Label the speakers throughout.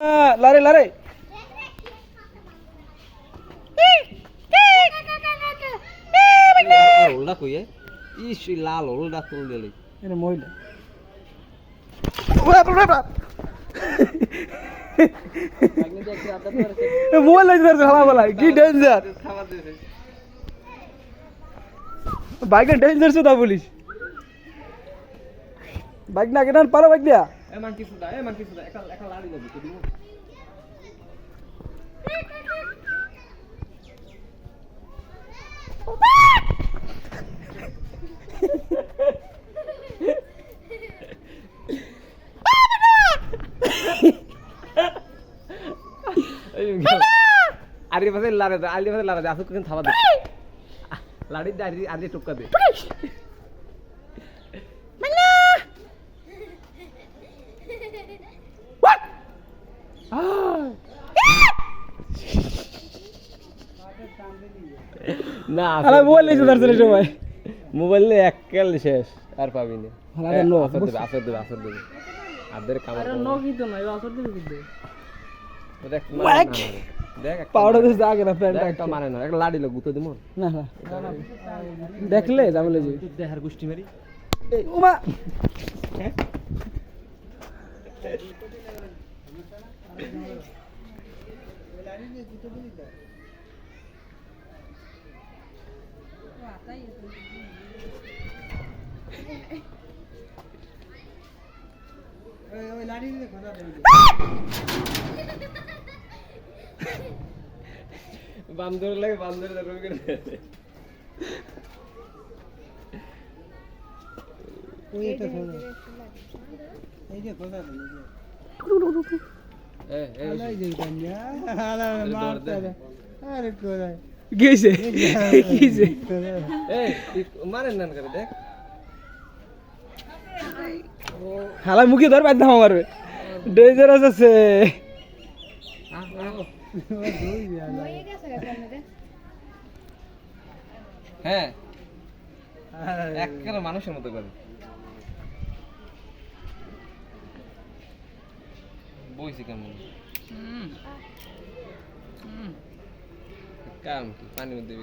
Speaker 1: Ah, lari lari.
Speaker 2: ওলটা কইয়ে ইস লাল ওলটা তুল দিলি
Speaker 1: Ini মহিলা কি ডেঞ্জার বাইকটা ডেঞ্জার সুদা বাইক না কেনার পারো বাইক দিয়া
Speaker 2: এমন কিছু দা এমন কিছু দা একা একা লাড়ি লাগবে তো দিমু আরে পাশে লাড়ে আলি পাশে লাড়ে আসুক থাবা দে। লাড়ি দে আরি আরি টুকা দে। না
Speaker 1: আরে মোবাইল লাগছে ধরছে সবাই
Speaker 2: মোবাইল নিয়ে একাল শেষ আর পাবি না।
Speaker 1: আরে নো,
Speaker 2: আসর দেবে আসর দেবে আসর দেবে। আদের কামার
Speaker 1: কিন্তু না এবার আসর দিবি কিন্তু।
Speaker 2: দেখ। মানে। দেখ
Speaker 1: পাউডার
Speaker 2: মানে।
Speaker 1: দিস আগে না প্যান্ট
Speaker 2: একটা মানে না একটা লাড়ি লোক গুতো দিমু।
Speaker 1: না না। দেখলে জামলে যাবি।
Speaker 2: দেহার গোষ্ঠী মারি।
Speaker 1: এই উমা!
Speaker 2: বান্দর লাগে বান্দর রবি করে এ এ
Speaker 1: গেছে গেছে
Speaker 2: এই মারেন না করে দেখ।
Speaker 1: হালা মুখে ধর বাধ্য মারবে। ডেঞ্জার আছে
Speaker 2: হ্যাঁ একেবারে মানুষের মতো করে। বইছি কেমন? কাম কি? পানির মধ্যে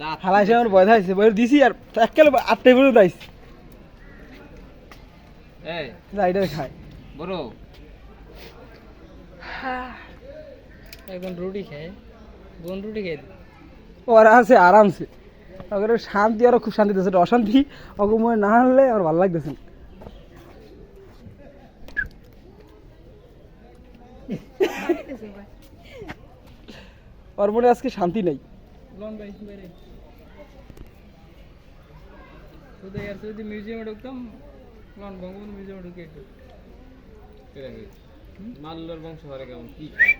Speaker 2: দাঁত
Speaker 1: হালা এসে আমার ভয় থাকছে বই দিছি আর একেবারে আটটাই পর্যন্ত আইস
Speaker 2: এই।
Speaker 1: রাইডার খায়
Speaker 2: বড়।
Speaker 3: এখন রুটি খায়। বোন রুটি খাই
Speaker 1: ওরা আছে আরামসে। শান্তি আরও খুব শান্তি দিচ্ছে অশান্তি। অগময় না হলে আমার ভালো লাগতেছে না। ওর মনে আজকে শান্তি নাই।
Speaker 3: লন ভাই বাইরে। শুধু আর যদি মিউজিয়ামে ঢুকতাম লন বঙ্গবন্ধু মিউজিয়ামে ঢুকে
Speaker 2: মাল্লোর বংশ হরে কেমন? কি খায়?